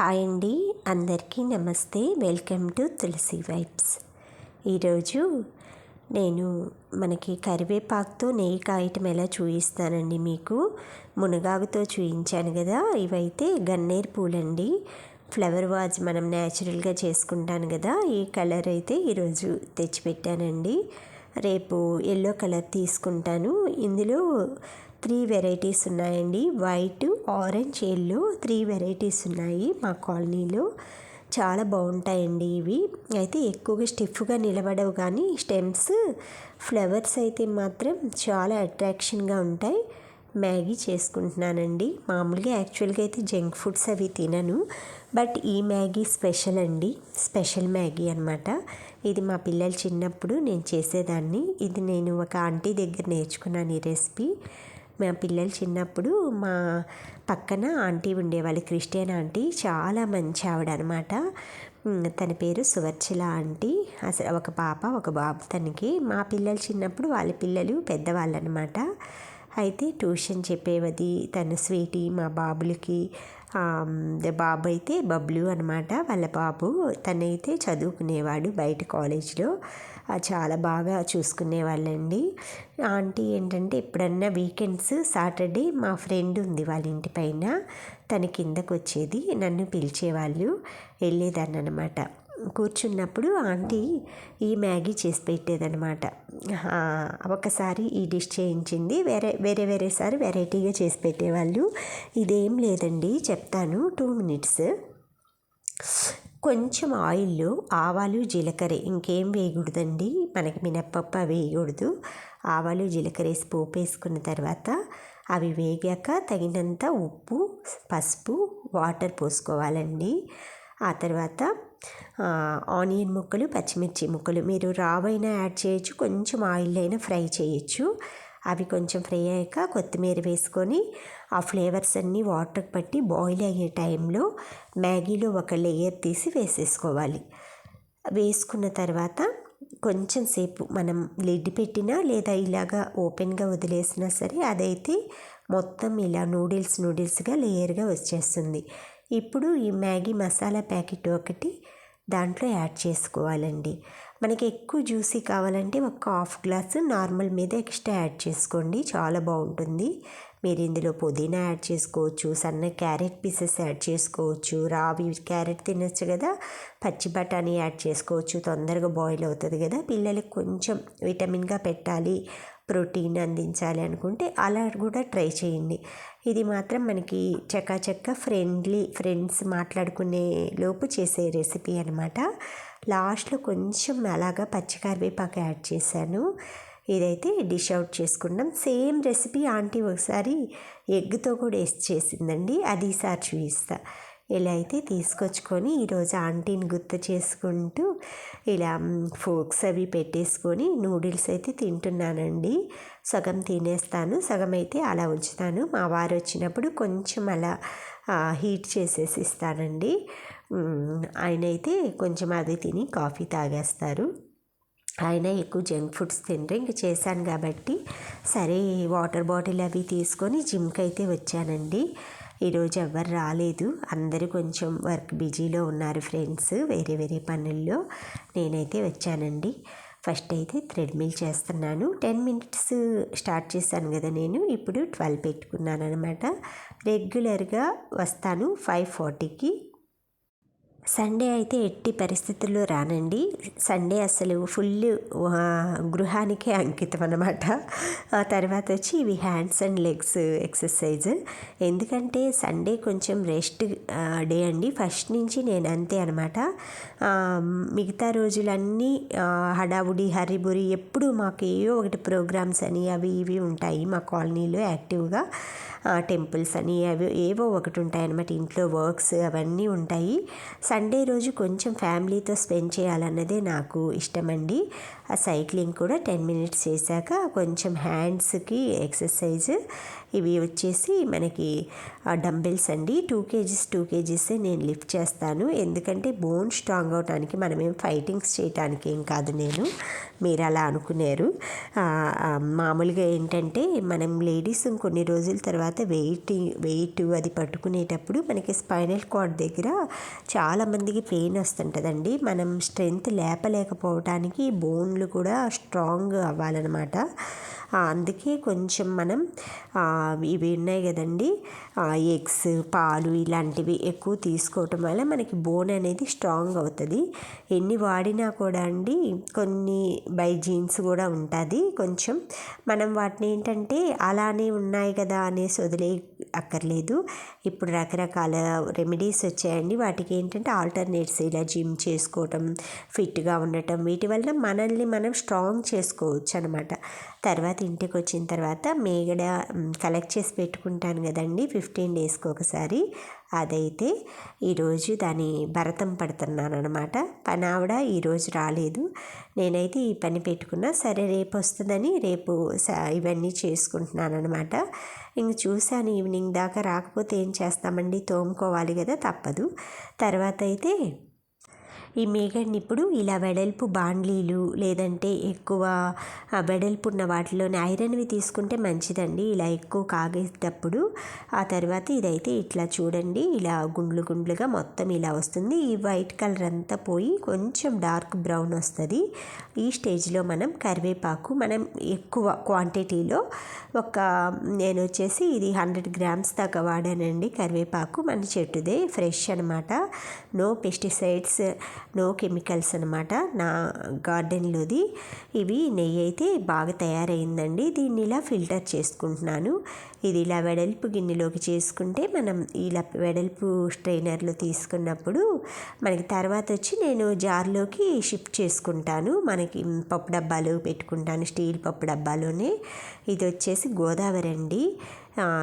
Hi అండి. అందరికీ నమస్తే. Welcome to Tulasi vibes. ఈరోజు నేను మనకి కరివేపాకుతో నెయ్యి కాయటం ఎలా చూపిస్తానండి మీకు? మునగాకుతో చూపించాను కదా. ఇవైతే గన్నేరు పూలండి. ఫ్లవర్ వాజ్ మనం న్యాచురల్గా చేసుకుంటాను కదా. ఈ కలర్ అయితే ఈరోజు తెచ్చిపెట్టానండి. రేపు ఎల్లో కలర్ తీసుకుంటాను. ఇందులో త్రీ వెరైటీస్ ఉన్నాయండి. White orange yellow three varieties ఉన్నాయి మా కాలనీలో. చాలా బాగుంటాయండి ఇవి. అయితే ఎక్కువగా స్టిఫ్గా నిలబడవు కానీ స్టెమ్స్ ఫ్లవర్స్ అయితే మాత్రం చాలా అట్రాక్షన్గా ఉంటాయి. మ్యాగీ చేసుకుంటున్నానండి. మామూలుగా యాక్చువల్గా అయితే జంక్ ఫుడ్స్ అవి తినను. బట్ ఈ మ్యాగీ స్పెషల్ అండి. స్పెషల్ మ్యాగీ అనమాట ఇది మా పిల్లలు చిన్నప్పుడు నేను చేసేదాన్ని. ఇది నేను ఒక ఆంటీ దగ్గర నేర్చుకున్నాను ఈ రెసిపీ. మా పిల్లలు చిన్నప్పుడు మా పక్కన ఆంటీ ఉండేవాళ్ళు క్రిస్టియన్ ఆంటీ. చాలా మంచి ఆవిడ అనమాట తన పేరు సువర్చిల ఆంటీ. అసలు ఒక పాప ఒక బాబు తనకి. మా పిల్లలు చిన్నప్పుడు వాళ్ళ పిల్లలు పెద్దవాళ్ళు అనమాట అయితే ట్యూషన్ చెప్పేవది తన స్వీటీ మా బాబులకి. బాబు అయితే బబ్లు అనమాట వాళ్ళ బాబు తనైతే చదువుకునేవాడు బయట కాలేజ్లో. చాలా బాగా చూసుకునేవాళ్ళండి. ఆంటీ ఏంటంటే ఎప్పుడన్నా వీకెండ్స్ సాటర్డే మా ఫ్రెండ్ ఉంది వాళ్ళ ఇంటి పైన. తన కిందకు వచ్చేది నన్ను పిలిచేవాళ్ళు వెళ్ళేదాన్ని అనమాట కూర్చున్నప్పుడు ఆంటీ ఈ మ్యాగీ చేసి పెట్టేదనమాట ఒకసారి ఈ డిష్ చేయించింది. వేరే వేరే వేరేసారి వెరైటీగా చేసి పెట్టేవాళ్ళు. ఇదేం లేదండి చెప్తాను. Two minutes. కొంచెం ఆయిల్లో ఆవాలు జీలకర్ర. ఇంకేం వేయకూడదండి. మనకి మినప్పప్పు అవి వేయకూడదు. ఆవాలు జీలకర్ర వేసి పోపు వేసుకున్న తర్వాత అవి వేగాక తగినంత ఉప్పు పసుపు వాటర్ పోసుకోవాలండి. ఆ తర్వాత ఆనియన్ ముక్కలు పచ్చిమిర్చి ముక్కలు. మీరు రావైనా యాడ్ చేయొచ్చు. కొంచెం ఆయిల్ అయినా ఫ్రై చేయొచ్చు. అవి కొంచెం ఫ్రై అయ్యాక కొత్తిమీర వేసుకొని ఆ ఫ్లేవర్స్ అన్నీ వాటర్ పట్టి బాయిల్ అయ్యే టైంలో మ్యాగీలో ఒక లేయర్ తీసి వేసేసుకోవాలి. వేసుకున్న తర్వాత కొంచెం సేపు మనం లిడ్ పెట్టినా లేదా ఇలాగా ఓపెన్గా వదిలేసినా సరే అదైతే మొత్తం ఇలా నూడిల్స్ నూడిల్స్గా లేయర్గా వచ్చేస్తుంది. ఇప్పుడు ఈ మ్యాగీ మసాలా ప్యాకెట్ ఒకటి దాంట్లో యాడ్ చేసుకోవాలండి. మనకి ఎక్కువ జ్యూసీ కావాలంటే ఒక హాఫ్ గ్లాస్ నార్మల్ మీద ఎక్స్ట్రా యాడ్ చేసుకోండి. చాలా బాగుంటుంది. మీరు ఇందులో పుదీనా యాడ్ చేసుకోవచ్చు సన్న క్యారెట్ పీసెస్ యాడ్ చేసుకోవచ్చు రావి క్యారెట్ తినచ్చు కదా పచ్చి బఠానీ యాడ్ చేసుకోవచ్చు తొందరగా బాయిల్ అవుతుంది కదా. పిల్లలకి కొంచెం విటమిన్గా పెట్టాలి ప్రోటీన్ అందించాలి అనుకుంటే అలా కూడా ట్రై చేయండి. ఇది మాత్రం మనకి చక్క ఫ్రెండ్లీ ఫ్రెండ్స్ మాట్లాడుకునే లోపు చేసే రెసిపీ అనమాట లాస్ట్లో కొంచెం అలాగా పచ్చికరివేపాకు యాడ్ చేశాను. ఇదైతే డిష్ అవుట్ చేసుకున్నాం. సేమ్ రెసిపీ ఆంటీ ఒకసారి ఎగ్తో కూడా వేసి చేసిందండి. అది ఈసారి చూపిస్తా. ఇలా అయితే తీసుకొచ్చుకొని ఈరోజు ఆంటీని గుర్తు చేసుకుంటూ ఇలా ఫోక్స్ అవి పెట్టేసుకొని నూడిల్స్ అయితే తింటున్నానండి. సగం తినేస్తాను సగం అయితే అలా ఉంచుతాను. మా వారు వచ్చినప్పుడు కొంచెం అలా హీట్ చేసేసి ఇస్తానండి ఆయన అయితే కొంచెం అది తిని కాఫీ తాగేస్తారు. ఆయన ఎక్కువ జంక్ ఫుడ్స్ తినరు. ఇంక చేశాను కాబట్టి సరే వాటర్ బాటిల్ అవి తీసుకొని జిమ్కి అయితే వచ్చానండి. ఈరోజు ఎవరు రాలేదు. అందరూ కొంచెం వర్క్ బిజీలో ఉన్నారు ఫ్రెండ్స్ వేరే వేరే పనుల్లో. నేనైతే వచ్చానండి. ఫస్ట్ అయితే థ్రెడ్మిల్ చేస్తున్నాను. టెన్ మినిట్స్ స్టార్ట్ చేశాను కదా నేను. ఇప్పుడు ట్వెల్వ్ పెట్టుకున్నాను అనమాట రెగ్యులర్గా వస్తాను ఫైవ్ ఫార్టీకి. సండే అయితే ఎట్టి పరిస్థితుల్లో రానండి. సండే అసలు ఫుల్ గృహానికే అంకితం అనమాట ఆ తర్వాత వచ్చి ఇవి హ్యాండ్స్ అండ్ లెగ్స్ ఎక్సర్సైజ్. ఎందుకంటే సండే కొంచెం రెస్ట్ డే అండి. ఫస్ట్ నుంచి నేను అంతే అనమాట మిగతా రోజులన్నీ హడావుడి హరిబురి ఎప్పుడు మాకు ఏవో ఒకటి ప్రోగ్రామ్స్ అని అవి ఇవి ఉంటాయి మా కాలనీలో యాక్టివ్గా. టెంపుల్స్ అని అవి ఏవో ఒకటి ఉంటాయి అనమాట ఇంట్లో వర్క్స్ అవన్నీ ఉంటాయి. సండే రోజు కొంచెం ఫ్యామిలీతో స్పెండ్ చేయాలన్నదే నాకు ఇష్టమండి. ఆ సైక్లింగ్ కూడా టెన్ మినిట్స్ చేశాక కొంచెం హ్యాండ్స్కి ఎక్సర్సైజ్ ఇవి వచ్చేసి మనకి డంబెల్స్ అండి. టూ కేజీస్ టూ కేజీసే నేను లిఫ్ట్ చేస్తాను. ఎందుకంటే బోన్ స్ట్రాంగ్ అవడానికి మనమేం ఫైటింగ్స్ చేయటానికి ఏం కాదు నేను. మీరు అలా అనుకున్నారు. మామూలుగా ఏంటంటే మనం లేడీస్ కొన్ని రోజుల తర్వాత వెయిట్ వెయిట్ అది పట్టుకునేటప్పుడు మనకి స్పైనల్ కార్డ్ దగ్గర చాలా చాలామందికి పెయిన్ వస్తుంటుందండి. మనం స్ట్రెంగ్త్ లేపలేకపోవటానికి బోన్లు కూడా స్ట్రాంగ్ అవ్వాలన్నమాట. అందుకే కొంచెం మనం ఇవి ఉన్నాయి కదండి. ఎగ్స్ పాలు ఇలాంటివి ఎక్కువ తీసుకోవటం వల్ల మనకి బోన్ అనేది స్ట్రాంగ్ అవుతుంది. ఎన్ని వాడినా కూడా అండి కొన్ని బై జీన్స్ కూడా ఉంటుంది. కొంచెం మనం వాటిని ఏంటంటే అలానే ఉన్నాయి కదా అనేసి వదిలే అక్కర్లేదు ఇప్పుడు రకరకాల రెమెడీస్ వచ్చాయండి. వాటికి ఏంటంటే ఆల్టర్నేట్స్ ఇలా జిమ్ చేసుకోవటం ఫిట్గా ఉండటం వీటి వల్ల మనల్ని మనం స్ట్రాంగ్ చేసుకోవచ్చు అనమాట తర్వాత ఇంటికి వచ్చిన తర్వాత మేగడ కలెక్ట్ చేసి పెట్టుకుంటాను కదండి ఫిఫ్టీన్ డేస్కి ఒకసారి. అదైతే ఈరోజు దాని భరతం పడుతున్నాను అనమాట పని ఆవిడ ఈరోజు రాలేదు. నేనైతే ఈ పని పెట్టుకున్నా సరే రేపు వస్తుందని రేపు ఇవన్నీ చేసుకుంటున్నాను అనమాట ఇంక చూశాను ఈవినింగ్ దాకా రాకపోతే ఏం చేస్తామండి తోముకోవాలి కదా తప్పదు. తర్వాత అయితే ఈ మేగడ్ని ఇప్పుడు ఇలా వెడల్పు బాండ్లీలు లేదంటే ఎక్కువ వెడల్పు ఉన్న వాటిలోని ఐరన్వి తీసుకుంటే మంచిదండి. ఇలా ఎక్కువ కాగేటప్పుడు ఆ తర్వాత ఇదైతే ఇట్లా చూడండి. ఇలా గుండ్లు గుండ్లుగా మొత్తం ఇలా వస్తుంది. ఈ వైట్ కలర్ అంతా పోయి కొంచెం డార్క్ బ్రౌన్ వస్తుంది. ఈ స్టేజ్లో మనం కరివేపాకు మనం ఎక్కువ క్వాంటిటీలో ఒక నేను వచ్చేసి ఇది హండ్రెడ్ గ్రామ్స్ దాకా వాడానండి కరివేపాకు. మన చెట్టుదే ఫ్రెష్ అనమాట నో పెస్టిసైడ్స్ నో కెమికల్స్ అనమాట నా గార్డెన్లోది. ఇవి నెయ్యి అయితే బాగా తయారైందండి. దీన్ని ఇలా ఫిల్టర్ చేసుకుంటున్నాను. ఇది ఇలా వెడల్పు గిన్నెలోకి చేసుకుంటే మనం ఇలా వెడల్పు స్ట్రైనర్లో తీసుకున్నప్పుడు మనకి తర్వాత వచ్చి నేను జార్లోకి షిఫ్ట్ చేసుకుంటాను. మనకి పప్పు డబ్బాలు పెట్టుకుంటాను స్టీల్ పప్పు డబ్బాలోనే. ఇది వచ్చేసి గోదావరి అండి.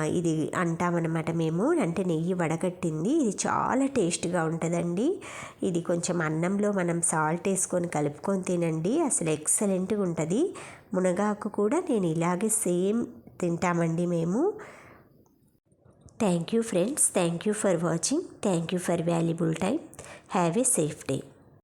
ఇది అంటామన్నమాట మేము. అంటే నెయ్యి వడగట్టింది. ఇది చాలా టేస్ట్గా ఉంటుందండి. ఇది కొంచెం అన్నంలో మనం సాల్ట్ వేసుకొని కలుపుకొని తినండి. అసలు ఎక్సలెంట్గా ఉంటుంది. మునగాకు కూడా నేను ఇలాగే సేమ్ తింటామండి మేము. Thank you friends. Thank you for watching. Thank you for valuable time have a safe day.